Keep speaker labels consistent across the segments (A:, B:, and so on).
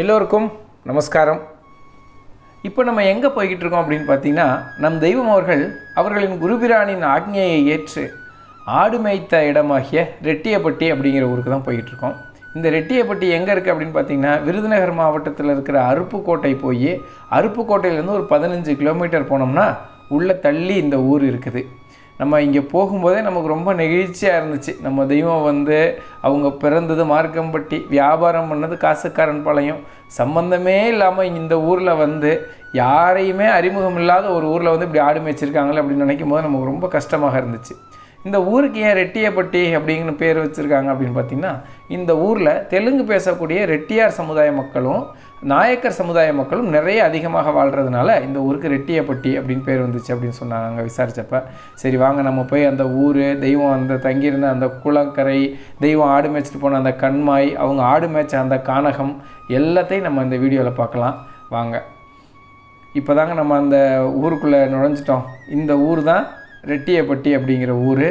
A: எல்லோருக்கும் நமஸ்காரம். இப்போ நம்ம எங்கே போய்கிட்டு இருக்கோம் அப்படின்னு பார்த்தீங்கன்னா நம் தெய்வம் அவர்கள் அவர்களின் குருபிரானின் ஆக்ஞையை ஏற்று ஆடு மேய்த்த இடமாகிய ரெட்டியப்பட்டி அப்படிங்கிற ஊருக்கு தான் போய்கிட்டு இருக்கோம் இந்த ரெட்டியப்பட்டி எங்கே இருக்குது அப்படின்னு பார்த்தீங்கன்னா விருதுநகர் மாவட்டத்தில் இருக்கிற அருப்புக்கோட்டை போய் அருப்புக்கோட்டையிலேருந்து ஒரு பதினஞ்சு கிலோமீட்டர் போனோம்னா உள்ளே தள்ளி இந்த ஊர் இருக்குது. நம்ம இங்கே போகும்போதே நமக்கு ரொம்ப நெகிழ்ச்சியாக இருந்துச்சு. நம்ம தெய்வம் வந்து அவங்க பிறந்தது மார்க்கம்பட்டி வியாபாரம் பண்ணது காசுக்காரன் பாளையம். சம்பந்தமே இல்லாமல் இந்த ஊரில் வந்து யாரையுமே அறிமுகம் இல்லாத ஒரு ஊரில் வந்து இப்படி ஆடு மேய்ச்சிருக்காங்களே அப்படின்னு நினைக்கும் போது நமக்கு ரொம்ப கஷ்டமாக இருந்துச்சு. இந்த ஊருக்கு ஏன் ரெட்டியப்பட்டி அப்படிங்கிற பேர் வச்சுருக்காங்க அப்படின்னு பார்த்தீங்கன்னா இந்த ஊரில் தெலுங்கு பேசக்கூடிய ரெட்டியார் சமுதாய மக்களும் நாயக்கர் சமுதாய மக்களும் நிறைய அதிகமாக வாழ்கிறதுனால இந்த ஊருக்கு ரெட்டியப்பட்டி அப்படின்னு பேர் வந்துச்சு அப்படின்னு சொன்னாங்க அங்கே விசாரித்தப்ப சரி வாங்க நம்ம போய் அந்த ஊர் தெய்வம் அந்த தங்கியிருந்த அந்த குளக்கரை தெய்வம் ஆடு மேய்ச்சிட்டு போன அந்த கண்மாய் அவங்க ஆடு மேய்ச்ச அந்த கானகம் எல்லாத்தையும் நம்ம இந்த வீடியோவில் பார்க்கலாம். வாங்க. இப்போ தாங்க நம்ம அந்த ஊருக்குள்ளே நுழைஞ்சிட்டோம். இந்த ஊர் தான் ரெட்டியப்பட்டி அப்படிங்கிற ஊர்.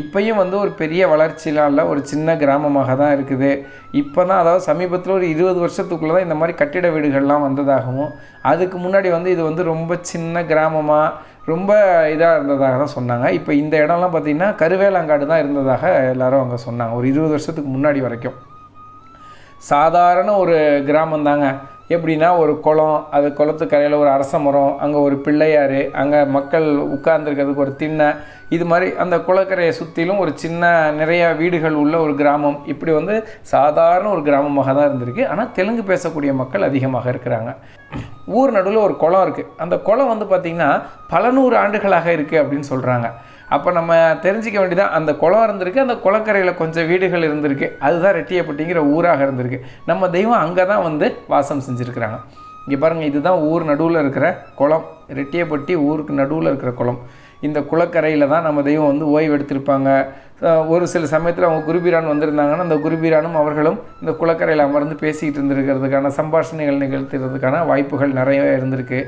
A: இப்பையும் வந்து ஒரு பெரிய வளர்ச்சியெலாம் இல்லை ஒரு சின்ன கிராமமாக தான் இருக்குது. இப்போ தான் அதாவது சமீபத்தில் ஒரு இருபது வருஷத்துக்குள்ளே தான் இந்த மாதிரி கட்டிட வீடுகள்லாம் வந்ததாகவும் அதுக்கு முன்னாடி வந்து இது வந்து ரொம்ப சின்ன கிராமமாக ரொம்ப இதாக இருந்ததாக தான் சொன்னாங்க. இப்போ இந்த இடம்லாம் பார்த்திங்கன்னா கருவேலங்காடு தான் இருந்ததாக எல்லோரும் அங்கே சொன்னாங்க ஒரு இருபது வருஷத்துக்கு முன்னாடி வரைக்கும். சாதாரண ஒரு கிராமம் தாங்க. எப்படின்னா ஒரு குளம் அது குளத்து கரையில் ஒரு அரச மரம் அங்கே ஒரு பிள்ளையார் அங்கே மக்கள் உட்கார்ந்துருக்கிறதுக்கு ஒரு திண்ணை இது மாதிரி அந்த குளக்கரையை சுற்றிலும் ஒரு சின்ன நிறையா வீடுகள் உள்ள ஒரு கிராமம். இப்படி வந்து சாதாரண ஒரு கிராமமாக தான் இருந்திருக்கு. ஆனால் தெலுங்கு பேசக்கூடிய மக்கள் அதிகமாக இருக்கிறாங்க. ஊர் நடுவில் ஒரு குளம் இருக்குது அந்த குளம் வந்து பார்த்திங்கன்னா பல நூறு ஆண்டுகளாக இருக்குது அப்படின்னு சொல்கிறாங்க அப்போ நம்ம தெரிஞ்சிக்க வேண்டியதான் அந்த குளம் இருந்திருக்கு அந்த குளக்கரையில் கொஞ்சம் வீடுகள் இருந்திருக்கு. அதுதான் ரெட்டியப்பட்டிங்கிற ஊராக இருந்திருக்கு. நம்ம தெய்வம் அங்கே தான் வந்து வாசம் செஞ்சுருக்கிறாங்க. இங்கே பாருங்கள் இதுதான் ஊர் நடுவில் இருக்கிற குளம். ரெட்டியப்பட்டி ஊருக்கு நடுவில் இருக்கிற குளம். இந்த குளக்கரையில் தான் நம்ம தெய்வம் வந்து ஓய்வு எடுத்திருப்பாங்க. ஒரு சில சமயத்தில் அவங்க குருபீரான் வந்திருந்தாங்கன்னா அந்த குருபீரானும் அவர்களும் இந்த குளக்கரையில் அமர்ந்து பேசிக்கிட்டு இருந்திருக்கிறதுக்கான சம்பாஷணைகள் நிகழ்த்துறதுக்கான வாய்ப்புகள் நிறைய இருந்திருக்கு.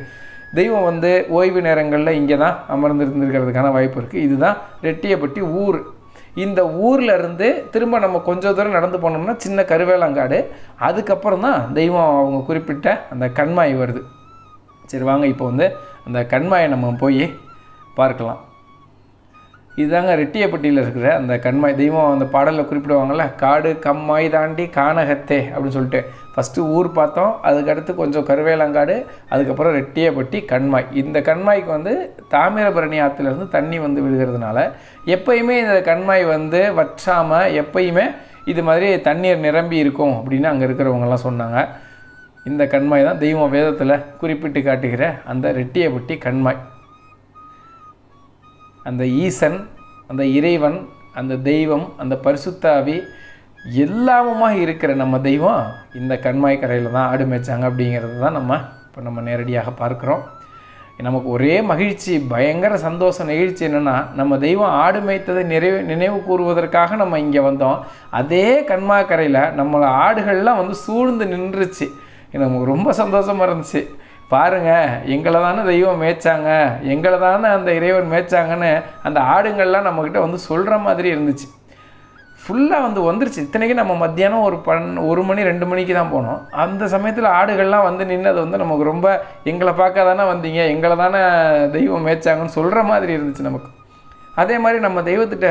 A: தெய்வம் வந்து ஓய்வு நேரங்களில் இங்கே தான் அமர்ந்திருந்திருக்கிறதுக்கான வாய்ப்பு இருக்குது இதுதான் ரெட்டியப்பட்டி ஊர். இந்த ஊரில் இருந்து திரும்ப நம்ம கொஞ்சம் தூரம் நடந்து போனோம்னா சின்ன கருவேலங்காடு. அதுக்கப்புறம் தான் தெய்வம் அவங்க குறிப்பிட்ட அந்த கண்மாய் வருது. சரி வாங்க இப்போ வந்து அந்த கண்மாயை நம்ம போய் பார்க்கலாம். இதுதாங்க ரெட்டியப்பட்டியில் இருக்கிற அந்த கண்மாய் தெய்வம் அந்த பாடலில் குறிப்பிடுவாங்கள்ல காடு கம்மாய் தாண்டி கானகத்தே அப்படின்னு சொல்லிட்டு. ஃபஸ்ட்டு ஊர் பார்த்தோம் அதுக்கடுத்து கொஞ்சம் கருவேலங்காடு அதுக்கப்புறம் ரெட்டியப்பட்டி கண்மாய். இந்த கண்மாய்க்கு வந்து தாமிரபரணி ஆற்றுலேருந்து தண்ணி வந்து விழுகிறதுனால எப்பயுமே இந்த கண்மாய் வந்து வற்றாமல் எப்பயுமே இது மாதிரி தண்ணீர் நிரம்பி இருக்கும் அப்படின்னு அங்கே இருக்கிறவங்கலாம் சொன்னாங்க. இந்த கண்மாய் தான் தெய்வம் வேதத்தில் குறிப்பிட்டு காட்டுகிற அந்த ரெட்டியப்பட்டி கண்மாய். அந்த ஈசன் அந்த இறைவன் அந்த தெய்வம் அந்த பரிசுத்தாவி எல்லாமுமாக இருக்கிற நம்ம தெய்வம் இந்த கண்மாய் கரையில் தான் ஆடு மேய்ச்சாங்க அப்படிங்கிறது தான் நம்ம இப்போ நம்ம நேரடியாக பார்க்குறோம். நமக்கு ஒரே மகிழ்ச்சி பயங்கர சந்தோஷம் நிகழ்ச்சி என்னென்னா நம்ம தெய்வம் ஆடு மேய்த்ததை நிறைவு நினைவு கூறுவதற்காக நம்ம இங்கே வந்தோம். அதே கண்மாக்கரையில் நம்மளை ஆடுகள்லாம் வந்து சூழ்ந்து நின்றுச்சு. நமக்கு ரொம்ப சந்தோஷமாக இருந்துச்சு. பாருங்க எங்களை தானே தெய்வம் மேய்ச்சாங்க எங்களை தானே அந்த இறைவன் மேய்ச்சாங்கன்னு அந்த ஆடுங்கள்லாம் நம்மக்கிட்ட வந்து சொல்கிற மாதிரி இருந்துச்சு. ஃபுல்லாக வந்து வந்துருச்சு. இத்தனைக்கும் நம்ம மத்தியானம் ஒரு பன் ஒரு மணி ரெண்டு மணிக்கு தான் போனோம். அந்த சமயத்தில் ஆடுகள்லாம் வந்து நின்னது வந்து நமக்கு ரொம்ப எங்களை பார்க்க தானே வந்தீங்க எங்களை தானே தெய்வம் மேய்ச்சாங்கன்னு சொல்கிற மாதிரி இருந்துச்சு நமக்கு. அதே மாதிரி நம்ம தெய்வத்திட்ட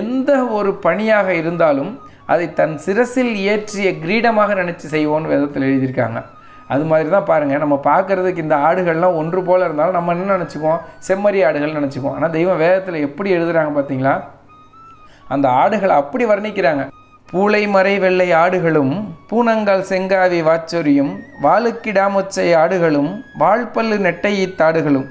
A: எந்த ஒரு பணியாக இருந்தாலும் அதை தன் சிரசில் ஏற்றிய கிரீடமாக நினச்சி செய்வோன்னு விதத்தில் எழுதியிருக்காங்க. அது மாதிரி தான் பாருங்கள் நம்ம பார்க்குறதுக்கு இந்த ஆடுகள்லாம் ஒன்று போல் இருந்தாலும் நம்ம என்ன நினச்சிக்குவோம்? செம்மறி ஆடுகள் நினச்சிக்குவோம். ஆனால் தெய்வம் வேதத்தில் எப்படி எழுதுகிறாங்க பார்த்தீங்களா அந்த ஆடுகளை அப்படி வர்ணிக்கிறாங்க. பூளை மறை வெள்ளை ஆடுகளும் பூனங்கால் செங்காவி வாச்சொரியும் வாளுக்கிடாமொச்சை ஆடுகளும் வாழ்பல்லு நெட்டையீத்தாடுகளும்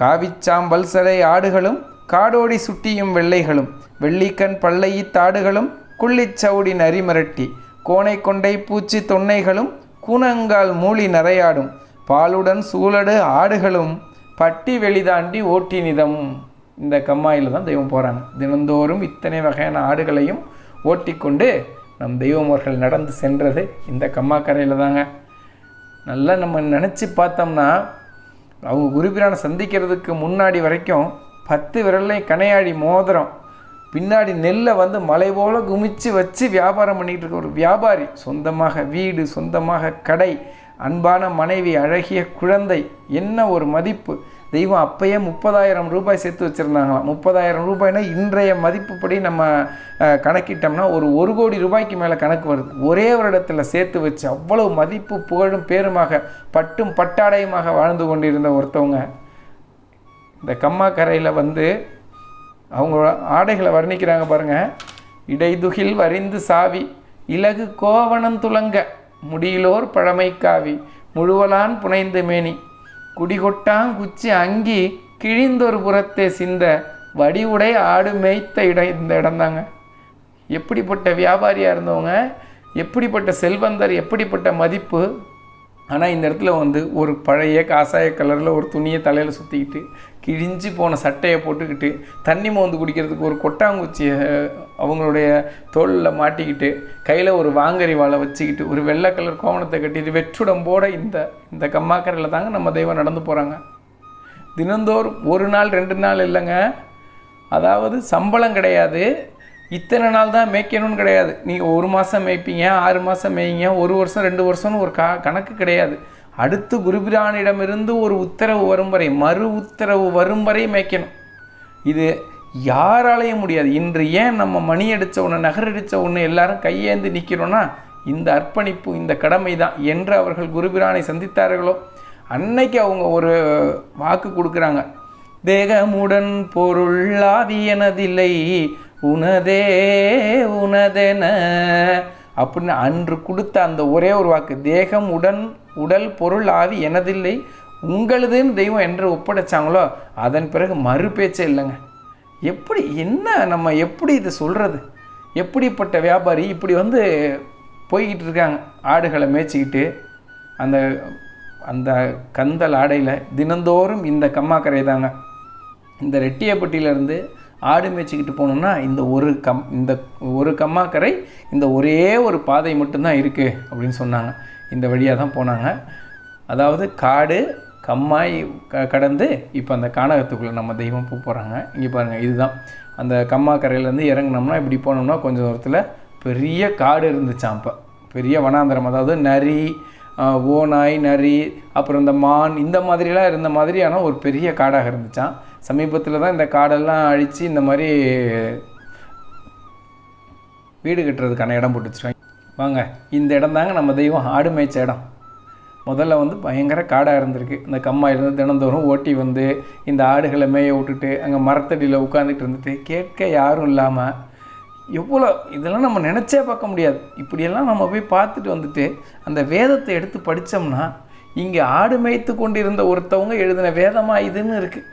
A: காவிச்சாம்பல் சடை ஆடுகளும் காடோடி சுட்டியும் வெள்ளைகளும் வெள்ளிக்கண் பல்லையீத்தாடுகளும் குள்ளிச்சவுடி நரிமிரட்டி கோணை கொண்டை பூச்சி தொன்னைகளும் கூனங்கால் மூலி நிறையாடும். பாலுடன் சூழடு ஆடுகளும் பட்டி வெளிதாண்டி ஓட்டி நிதம். இந்த கம்மாயில் தான் தெய்வம் போகிறாங்க தினந்தோறும் இத்தனை வகையான ஆடுகளையும் ஓட்டிக்கொண்டு நம் தெய்வம் அவர்கள் நடந்து சென்றது இந்த கம்மா கரையில் தாங்க. நல்லா நம்ம நினச்சி பார்த்தோம்னா அவங்க குருபிரானை சந்திக்கிறதுக்கு முன்னாடி வரைக்கும் பத்து விரல்லையும் கனையாடி மோதிரம். பின்னாடி நெல்லை வந்து மலை போல குமிச்சு வச்சு வியாபாரம் பண்ணிகிட்டு இருக்க ஒரு வியாபாரி. சொந்தமாக வீடு சொந்தமாக கடை அன்பான மனைவி அழகிய குழந்தை என்ன ஒரு மதிப்பு? தெய்வம் அப்பயே முப்பதாயிரம் ரூபாய் சேர்த்து வச்சுருந்தாங்களாம். முப்பதாயிரம் ரூபாய்னா இன்றைய மதிப்புப்படி நம்ம கணக்கிட்டோம்னா ஒரு ஒரு கோடி ரூபாய்க்கு மேலே கணக்கு வருது. ஒரே வருடத்தில் சேர்த்து வச்சு அவ்வளவு மதிப்பு புகழும் பேருமாக பட்டும் பட்டாடையுமாக வாழ்ந்து கொண்டிருந்த ஒருத்தவங்க. இந்த கம்மாக்கரையில் வந்து அவங்க ஆடைகளை வர்ணிக்கிறாங்க பாருங்கள் இடைதுகில் வரிந்து சாவி இலகு கோவணம் துலங்க முடியிலோர் பழமை காவி முழுவலான் புனைந்து மேனி குடிகொட்டாங்குச்சி அங்கி கிழிந்தொரு புறத்தே சிந்த வடிவுடை ஆடு மேய்த்த இடம் இந்த இடம்தாங்க. எப்படிப்பட்ட வியாபாரியாக இருந்தவங்க எப்படிப்பட்ட செல்வந்தர் எப்படிப்பட்ட மதிப்பு ஆனால் இந்த இடத்துல வந்து ஒரு பழைய காசாய கலரில் ஒரு துணியை தலையில் சுற்றிக்கிட்டு கிழிஞ்சு போன சட்டையை போட்டுக்கிட்டு தண்ணி மோந்து குடிக்கிறதுக்கு ஒரு கொட்டாங்குச்சியை அவங்களுடைய தோளில் மாட்டிக்கிட்டு கையில் ஒரு வாங்கரி வாழை வச்சுக்கிட்டு ஒரு வெள்ளை கலர் கோவணத்தை கட்டிட்டு வெற்றுடம்போட இந்த இந்த கம்மாக்கரையில் தாங்க நம்ம தெய்வம் நடந்து போகிறாங்க தினந்தோறும் ஒரு நாள் ரெண்டு நாள் இல்லைங்க. அதாவது சம்பளம் கிடையாது. இத்தனை நாள் தான் மேய்க்கணும்னு கிடையாது. நீங்கள் ஒரு மாதம் மேய்ப்பீங்க ஆறு மாதம் மேய்ங்க ஒரு வருஷம் ரெண்டு வருஷம்னு ஒரு கா கணக்கு கிடையாது. அடுத்து குருபிரானிடமிருந்து ஒரு உத்தரவு வரும் வரை மறு உத்தரவு வரும் வரை மேய்க்கணும். இது யாராலையும் முடியாது. இன்று ஏன் நம்ம மணி அடித்த ஒன்று நகரடித்த ஒன்று எல்லாரும் கையேந்து நிற்கிறோன்னா இந்த அர்ப்பணிப்பு இந்த கடமை தான் என்று அவர்கள் குருபிரானை சந்தித்தார்களோ? அன்னைக்கு அவங்க ஒரு வாக்கு கொடுக்குறாங்க. தேகமுடன் பொருளாவி எனதில்லை உனதே உனதென. அப்படின்னு அன்று கொடுத்த அந்த ஒரே ஒரு வாக்கு தேகம் உடன் உடல் பொருள் ஆவி எனதில்லை. உங்களுதுன்னு தெய்வம் என்று ஒப்படைச்சாங்களோ அதன் பிறகு மறு பேச்சே இல்லைங்க. எப்படி என்ன நம்ம எப்படி இதை சொல்கிறது எப்படிப்பட்ட வியாபாரி இப்படி வந்து போய்கிட்டு இருக்காங்க ஆடுகளை மேய்ச்சிக்கிட்டு. அந்த அந்த கந்தல் ஆடையில் தினந்தோறும் இந்த கம்மாக்கரை தாங்க. இந்த ரெட்டியப்பட்டியிலேருந்து ஆடு மேய்ச்சிக்கிட்டு போகணுன்னா இந்த ஒரு கம் இந்த ஒரு கம்மாக்கரை இந்த ஒரே ஒரு பாதை மட்டும்தான் இருக்குது அப்படின்னு சொன்னாங்க. இந்த வழியாக தான் போனாங்க. அதாவது காடு கம்மாய் க கடந்து இப்போ அந்த காணகத்துக்குள்ளே நம்ம தெய்வம் போக போகிறாங்க இங்கே பாருங்கள் இதுதான். அந்த கம்மாக்கரையிலேருந்து இறங்குனோம்னா இப்படி போனோம்னா கொஞ்சம் தூரத்தில் பெரிய காடு இருந்துச்சாம் அப்போ பெரிய வனாந்தரம் அதாவது நரி ஓநாய் நரி அப்புறம் இந்த மான் இந்த மாதிரிலாம் இருந்த மாதிரியான ஒரு பெரிய காடாக இருந்துச்சான் சமீபத்தில் தான் இந்த காடெல்லாம் அழித்து இந்த மாதிரி வீடு கட்டுறதுக்கான இடம் போட்டு வச்சுருக்காங்க வாங்க இந்த இடம் தாங்க நம்ம தெய்வம் ஆடு மேய்ச்ச இடம். முதல்ல வந்து பயங்கர காடாக இருந்திருக்கு. இந்த கம்மாயிலேருந்து தினந்தோறும் ஓட்டி வந்து இந்த ஆடுகளை மேய விட்டுட்டு அங்கே மரத்தடியில் உட்காந்துட்டு இருந்துட்டு கேட்க யாரும் இல்லாமல் எவ்வளோ இதெல்லாம் நம்ம நினச்சே பார்க்க முடியாது. இப்படியெல்லாம் நம்ம போய் பார்த்துட்டு வந்துட்டு அந்த வேதத்தை எடுத்து படித்தோம்னா இங்கே ஆடு மேய்த்து கொண்டிருந்த ஒருத்தவங்க எழுதின வேதமாக இதுன்னு இருக்குது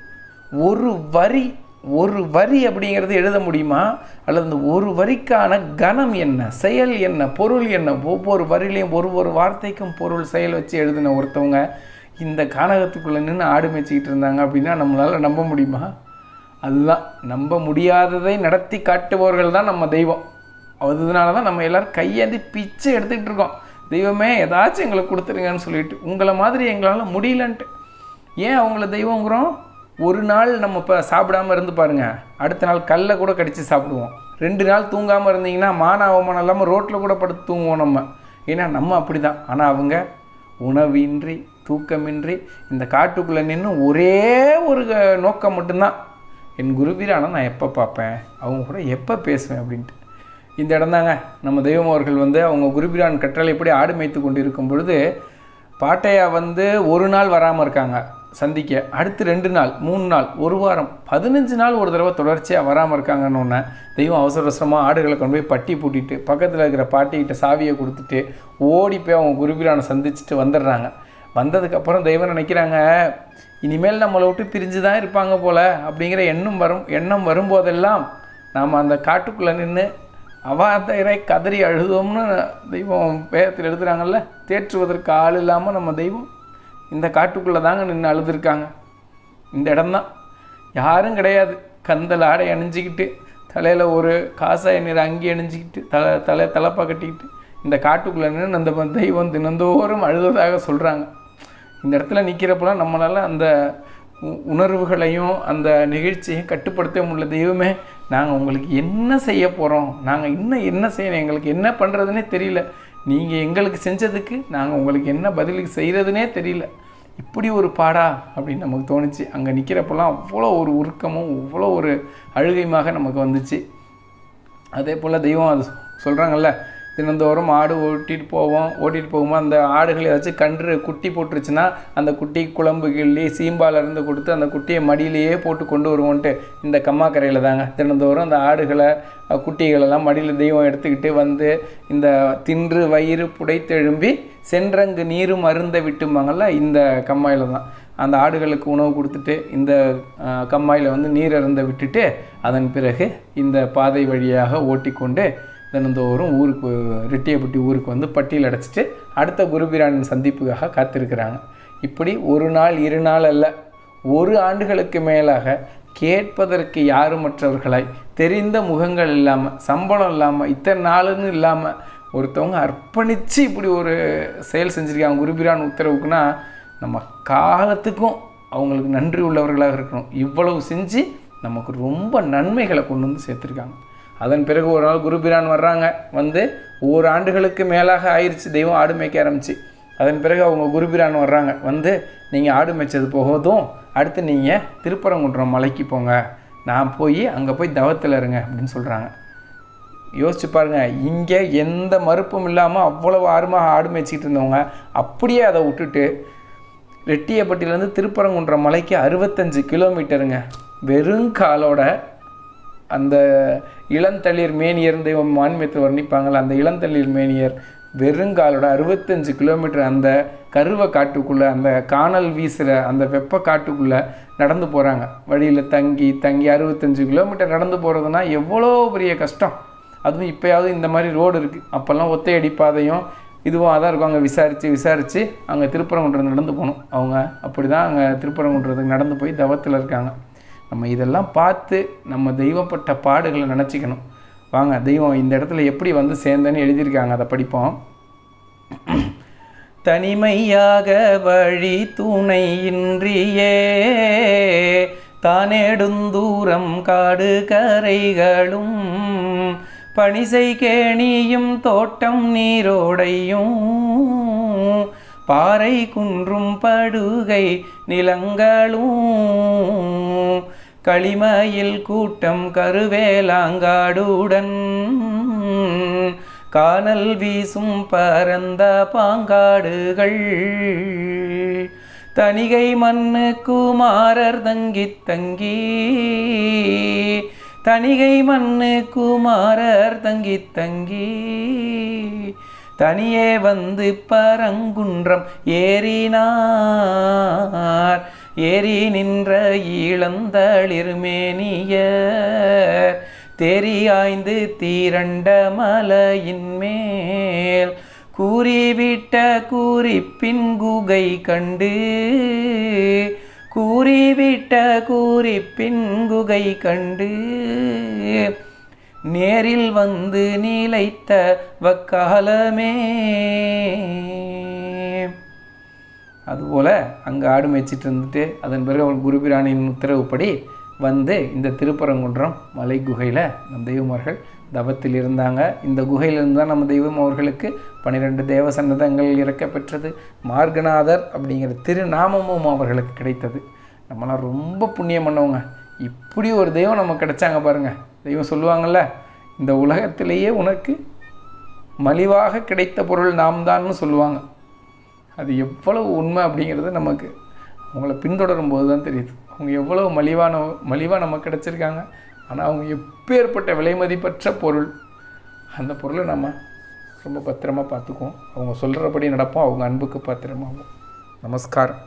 A: ஒரு வரி ஒரு வரி அப்படிங்கிறது எழுத முடியுமா? அல்லது அந்த ஒரு வரிக்கான கணம் என்ன? செயல் என்ன? பொருள் என்ன? ஒவ்வொரு வரியிலையும் ஒரு ஒரு வார்த்தைக்கும் பொருள் செயல் வச்சு எழுதின ஒருத்தவங்க இந்த கானகத்துக்குள்ளே நின்று ஆடு மேய்ச்சிக்கிட்டு இருந்தாங்க அப்படின்னா நம்மளால் நம்ப முடியுமா? அதுதான் நம்ப முடியாததை நடத்தி காட்டுபவர்கள் தான் நம்ம தெய்வம். அதனால தான் நம்ம எல்லோரும் கையேந்தி பிச்சை எடுத்துக்கிட்டு இருக்கோம். தெய்வமே ஏதாச்சும் எங்களுக்கு கொடுத்துருங்கன்னு சொல்லிட்டு உங்களை மாதிரி எங்களால் முடியலன்ட்டு. ஏன் அவங்கள தெய்வங்கிறோம்? ஒரு நாள் நம்ம இப்போ சாப்பிடாம இருந்து பாருங்கள் அடுத்த நாள் கல்லை கூட கடித்து சாப்பிடுவோம். ரெண்டு நாள் தூங்காமல் இருந்தீங்கன்னா மான அவமானம் இல்லாமல் ரோட்டில் கூட படுத்து தூங்குவோம் நம்ம. ஏன்னா நம்ம அப்படி தான் ஆனால் அவங்க உணவின்றி தூக்கமின்றி இந்த காட்டுக்குள்ளே நின்று ஒரே ஒரு நோக்கம் மட்டும்தான். என் குருவீரான நான் எப்போ பார்ப்பேன்? அவங்க கூட எப்போ பேசுவேன் அப்படின்ட்டு. இந்த இடம்தாங்க. நம்ம தெய்வம் அவர்கள் வந்து அவங்க குருபிரான் கட்டளைப்படி ஆடு மேய்த்து கொண்டு இருக்கும் பொழுது பாட்டையா வந்து ஒரு நாள் வராமல் இருக்காங்க சந்திக்க. அடுத்து ரெண்டு நாள் மூணு நாள் ஒரு வாரம் பதினஞ்சு நாள் ஒரு தடவை தொடர்ச்சியாக வராமல் இருக்காங்கன்னு ஒன்று தெய்வம் அவசர அவசரமாக ஆடுகளை கொண்டு போய் பட்டி பூட்டிட்டு பக்கத்தில் இருக்கிற பாட்டிக்கிட்ட சாவியை கொடுத்துட்டு ஓடி போய் அவங்க குருபிரானை சந்திச்சுட்டு வந்துடுறாங்க. வந்ததுக்கப்புறம் தெய்வம் நினைக்கிறாங்க இனிமேல் நம்மளை விட்டு பிரிஞ்சு தான் இருப்பாங்க போல் அப்படிங்கிற எண்ணம் வரும் எண்ணம் வரும்போதெல்லாம் நாம் அந்த காட்டுக்குள்ளே நின்று அவாதரை கதறி அழுதோம்னு தெய்வம் வேதத்தில் எழுதுகிறாங்கல்ல தேற்றுவதற்கு ஆள் இல்லாமல் நம்ம தெய்வம் இந்த காட்டுக்குள்ளே தாங்க நின்று அழுதுருக்காங்க. இந்த இடம்தான். யாரும் கிடையாது. கந்தல் ஆடை அணிஞ்சிக்கிட்டு தலையில் ஒரு காசாய நீர் அங்கி அணிஞ்சிக்கிட்டு தலை தலை தலைப்பா கட்டிக்கிட்டு இந்த காட்டுக்குள்ளே நின்று அந்த தெய்வம் தினந்தோறும் அழுததாக சொல்கிறாங்க இந்த இடத்துல நிற்கிறப்பெல்லாம் நம்மளால் அந்த உ- உணர்வுகளையும் அந்த நிகழ்ச்சியையும் கட்டுப்படுத்த முடியல. தெய்வமே நாங்கள் உங்களுக்கு என்ன செய்ய போகிறோம் நாங்கள் இன்னும் என்ன செய்யணும்? எங்களுக்கு என்ன பண்ணுறதுனே தெரியல. நீங்கள் எங்களுக்கு செஞ்சதுக்கு நாங்கள் உங்களுக்கு என்ன பதிலுக்கு செய்கிறதுனே தெரியல. இப்படி ஒரு பாடா? அப்படின்னு நமக்கு தோணுச்சு. அங்கே நிற்கிறப்பெல்லாம் அவ்வளோ ஒரு உருக்கமும் அவ்வளோ ஒரு அழுகையுமாக நமக்கு வந்துச்சு. அதே போல் தெய்வம் அது சொல்கிறாங்கல்ல தினந்தோறும் ஆடு ஓட்டிட்டு போவோம். ஓட்டிட்டு போகும்போது அந்த ஆடுகள் ஏதாச்சும் கன்று குட்டி போட்டுருச்சுன்னா அந்த குட்டி குழம்பு கிள்ளி சீம்பால் இருந்து கொடுத்து அந்த குட்டியை மடியிலேயே போட்டு கொண்டு வருவோன்ட்டு இந்த கம்மாக்கரையில் தாங்க. தினந்தோறும் அந்த ஆடுகளை குட்டிகளெல்லாம் மடியில் தெய்வம் எடுத்துக்கிட்டு வந்து இந்த தின்று வயிறு புடைத்தெழும்பி சென்றங்கு நீரும் அருந்த விட்டும்பாங்கல்ல இந்த கம்மாயில் தான். அந்த ஆடுகளுக்கு உணவு கொடுத்துட்டு இந்த கம்மாயில் வந்து நீர் அருந்த விட்டுட்டு அதன் பிறகு இந்த பாதை வழியாக ஓட்டிக்கொண்டு தினந்தோறும் ஊருக்கு ரெட்டியப்பட்டி ஊருக்கு வந்து பட்டியல் அடைச்சிட்டு அடுத்த குருபிரானின் சந்திப்புக்காக காத்திருக்கிறாங்க. இப்படி ஒரு நாள் இரு நாள் அல்ல ஒரு ஆண்டுகளுக்கு மேலாக கேட்பதற்கு யாருமற்றவர்களாய் தெரிந்த முகங்கள் இல்லாமல் சம்பளம் இல்லாமல் இத்தனை நாளுன்னு இல்லாமல் ஒருத்தவங்க அர்ப்பணித்து இப்படி ஒரு செயல் செஞ்சுருக்காங்க. குருபிரான் உத்தரவுக்குன்னா நம்ம காலத்துக்கும் அவங்களுக்கு நன்றி உள்ளவர்களாக இருக்கணும். இவ்வளவு செஞ்சு நமக்கு ரொம்ப நன்மைகளை கொண்டு வந்து சேர்த்துருக்காங்க. அதன் பிறகு ஒரு நாள் குருபிரான் வர்றாங்க. வந்து ஒவ்வொரு ஆண்டுகளுக்கு மேலாக ஆயிடுச்சு தெய்வம் ஆடு மேய்க்க ஆரம்பிச்சு. அதன் பிறகு அவங்க குருபிரான் வர்றாங்க. வந்து நீங்கள் ஆடு மேய்ச்சது போகதும் அடுத்து நீங்கள் திருப்பரங்குன்றம் மலைக்கு போங்க. நான் போய் அங்கே போய் தவத்தில் இருங்க அப்படின்னு சொல்கிறாங்க யோசிச்சு பாருங்க இங்கே எந்த மறுப்பும் இல்லாமல் அவ்வளவு ஆர்வமாக ஆடு மேய்ச்சிக்கிட்டு இருந்தவங்க அப்படியே அதை விட்டுட்டு ரெட்டியப்பட்டியிலேருந்து திருப்பரங்குன்றம் மலைக்கு அறுபத்தஞ்சு கிலோமீட்டருங்க வெறும் காலோட அந்த இளந்தளிர் மேனியர் தெய்வம் மான்மியத்தில் வர்ணிப்பாங்கள்ல அந்த இளந்தளிர் மேனியர் வெறுங்காலோட அறுபத்தஞ்சு கிலோமீட்டர் அந்த கருவ காட்டுக்குள்ளே அந்த காணல் வீசுகிற அந்த வெப்ப காட்டுக்குள்ளே நடந்து போகிறாங்க வழியில் தங்கி தங்கி அறுபத்தஞ்சு கிலோமீட்டர் நடந்து போகிறதுனா எவ்வளோ பெரிய கஷ்டம். அதுவும் இப்போயாவது இந்த மாதிரி ரோடு இருக்குது அப்போல்லாம் ஒத்தையடி பாதையும் இதுவும் அதான் இருக்கும். அங்கே விசாரித்து விசாரித்து அங்கே திருப்பரங்குன்றம் நடந்து போகணும். அவங்க அப்படி தான் அங்கே திருப்பரங்குன்றதுக்கு நடந்து போய் தவத்தில் இருக்காங்க. நம்ம இதெல்லாம் பார்த்து நம்ம தெய்வப்பட்ட பாடுகளை நினச்சிக்கணும். வாங்க தெய்வம் இந்த இடத்துல எப்படி வந்து சேர்ந்தேன்னு எழுதியிருக்காங்க அதை படிப்போம். தனிமையாக வழி துணை இன்றியே தானேடுந்தூரம் காடு கரைகளும் பனிசை கேணியும் தோட்டம் நீரோடையும் பாறை குன்றும் படுகை நிலங்களும் களிமயில் கூட்டம் கருவேலாங்காடுடன். கானல் வீசும் பரந்த பாங்காடுகள். தணிகை மண்ணு குமாரர் தங்கி தங்கி. தணிகை மண்ணு குமாரர் தங்கி தங்கி. தனியே வந்து பரங்குன்றம் ஏறினார். ஏறி நின்ற ஈழந்தளிர்மேனிய தெரியாய்ந்து தீரண்ட மலையின் மேல் கூறிவிட்ட கூறிப்பின் குகை கண்டு கூறிவிட்ட கூறிப்பின் குகை கண்டு நேரில் வந்து நிலைத்த வக்காலமே. அதுபோல் அங்கே ஆடு மேய்ச்சிட்டு இருந்துட்டு அதன் பிறகு அவன் குருபிரானின் உத்தரவுப்படி வந்து இந்த திருப்பரங்குன்றம் மலை குகையில் நம் தெய்வமார்கள் தவத்தில் இருந்தாங்க. இந்த குகையிலிருந்து தான் நம்ம தெய்வம் அவர்களுக்கு பன்னிரெண்டு தேவ சன்னதங்கள் இறக்க பெற்றது. மார்கநாதர் அப்படிங்கிற திருநாமமும் அவர்களுக்கு கிடைத்தது. நம்மளாம் ரொம்ப புண்ணியம் பண்ணவங்க. இப்படி ஒரு தெய்வம் நமக்கு கிடைச்சாங்க பாருங்கள் தெய்வம் சொல்லுவாங்கள்ல இந்த உலகத்திலேயே உனக்கு மலிவாக கிடைத்த பொருள் நாம் தான்னு சொல்லுவாங்க. அது எவ்வளவு உண்மை அப்படிங்கிறது நமக்கு அவங்கள பின்தொடரும் போது தான் தெரியுது. அவங்க எவ்வளவு மலிவான மலிவாக நமக்கு கிடச்சிருக்காங்க. ஆனால் அவங்க எப்பேற்பட்ட விலை மதிப்பற்ற பொருள் அந்த பொருளை நம்ம ரொம்ப பத்திரமாக பார்த்துக்குவோம். அவங்க சொல்கிறபடி நடப்போம். அவங்க அன்புக்கு பாத்திரமாகும் நமஸ்காரம்.